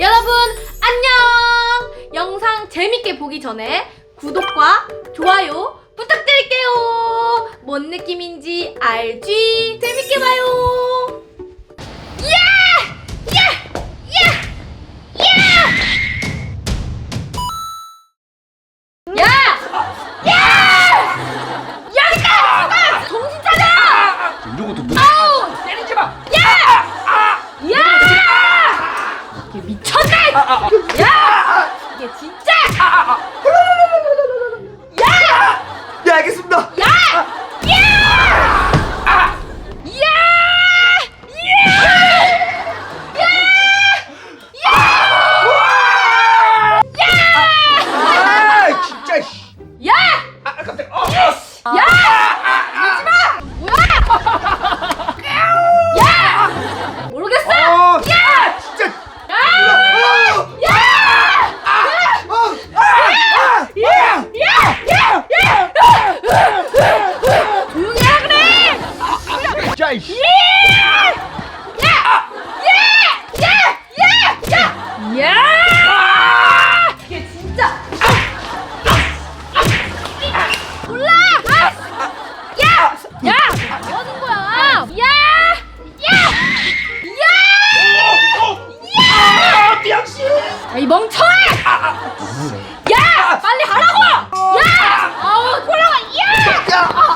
여러분 안녕! 영상 재밌게 보기 전에 구독과 좋아요 부탁드릴게요. 뭔 느낌인지 알지? 재밌게 봐요. 미쳤네! 야! 이게 진짜! 야! 야, 이 멍청아! 야! 빨리 하라고! 야! 아우, 돌아와! 야!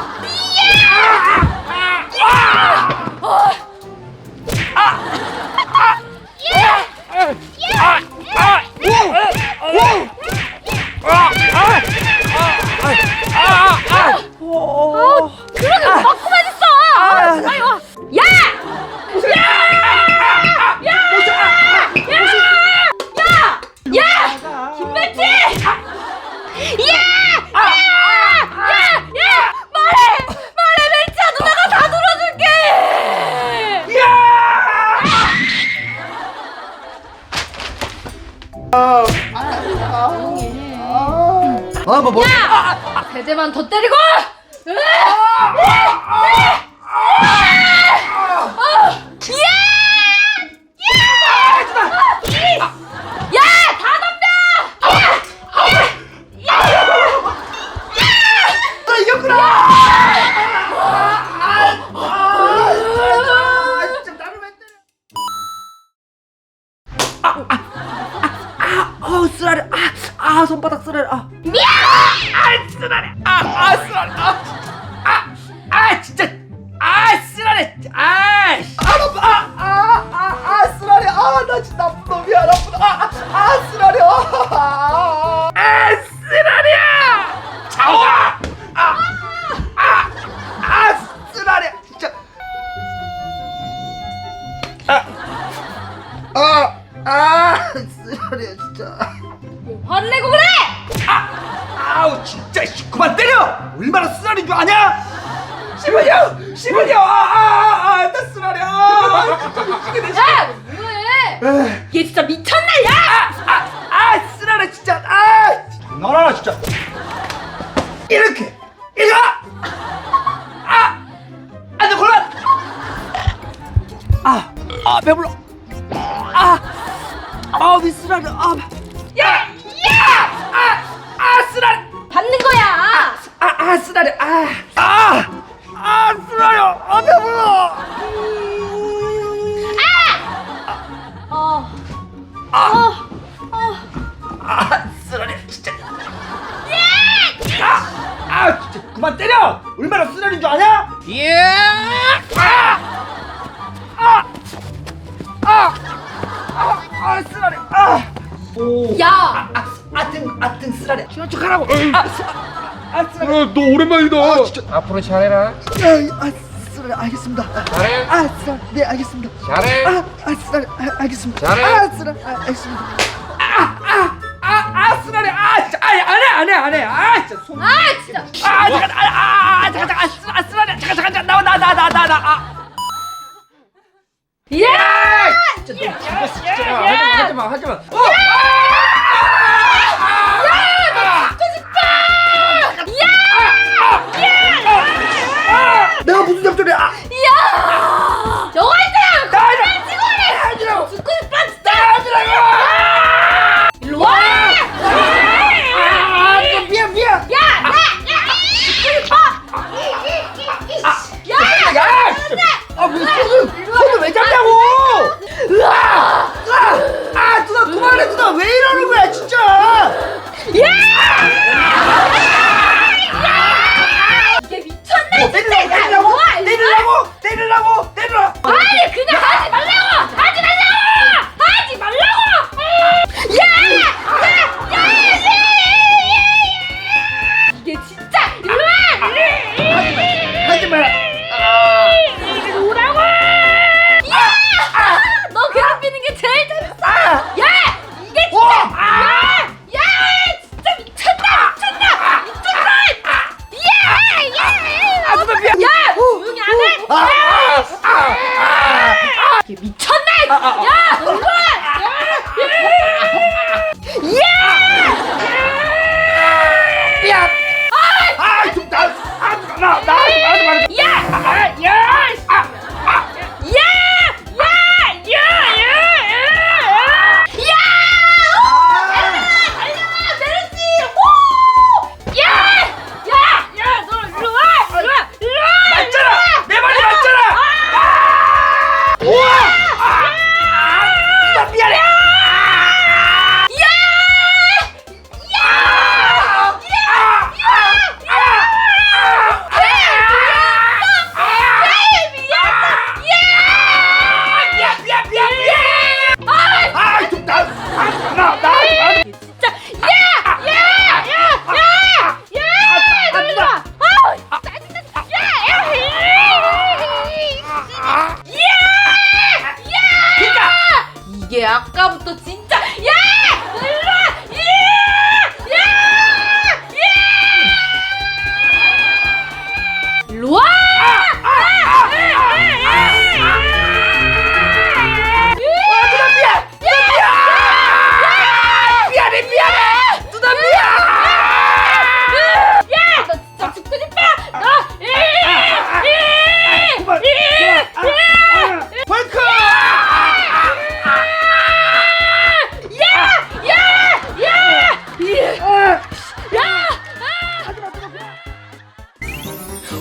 아 뭐 뭐. 야! 세대만 더 때리고! 야! 다 덤벼! 나 이겼구나. 아? 아아 쓰라려 아 아 손바닥 쓰라려 아 미안 아 쓰라려 아아 쓰라려 아아 아 진짜. 아 쓰라려 아아아아아 아우 진짜 씨, 그만 때려. 얼마나 쓰라린 줄 아냐? 시분이요, 시분이요. 아, 아, 아, 아, 나 쓰라려. 아, 진짜 미치겠네. 씨. 야! 뭐해? 에이, 얘 진짜 미쳤네, 야! 아, 아, 쓰라려 진짜. 아, 너라 진짜. 아, 아, 쓰라려. 아, 아, 아, 쓰라려. 아, 배불러. 어, 아, 어, 어. 아, 쓰라려, 진짜. 아, 아, 진짜 그만 때려. 얼마나 쓰라린 줄 아냐? 예. 아, 아, 아, 아, 아, 쓰라려. 아, 오. 야! 아, 아, 등, 아, 등 쓰라려. 친한 척하라고. 아, 쓰- 아. 어, 너 오랜만이다. 아, 진짜. 앞으로 잘해라. 아, 아, 쓰라려. 알겠습니다. 잘해. 아, 쓰라려. 네, 알겠습니다. 잘해. 아, 아, 쓰라려. 아, 알겠습니다. 잘해. 아, 쓰라려. 아, 알겠습니다. 아, 아, 아, 아, 쓰라려. 아, 진짜. 아, 안 해, 안 해, 안 해. 아, 진짜. 손. 아, 진짜! 아, 잠깐, 아, 아, 아, 잠깐, 잠깐, 아, 쓰, 아, 쓰라려. 잠깐, 잠깐, 잠깐, 나와, 나, 나, 나, 나, 나, 아. 야! 진짜 너 죽었어, 진짜. 야, 야, 야. 하지 마, 하지 마, 하지 마. 어!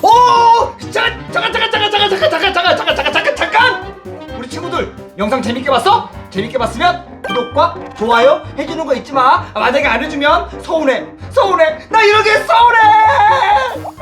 오! 자, 잠깐 잠깐 잠깐 잠깐 잠깐 잠깐 잠깐 잠깐 잠깐 잠깐 잠깐! 우리 친구들 영상 재밌게 봤어? 재밌게 봤으면 구독과 좋아요 해주는 거 잊지 마. 만약에 안 해주면 서운해. 서운해. 나 이러게 서운해.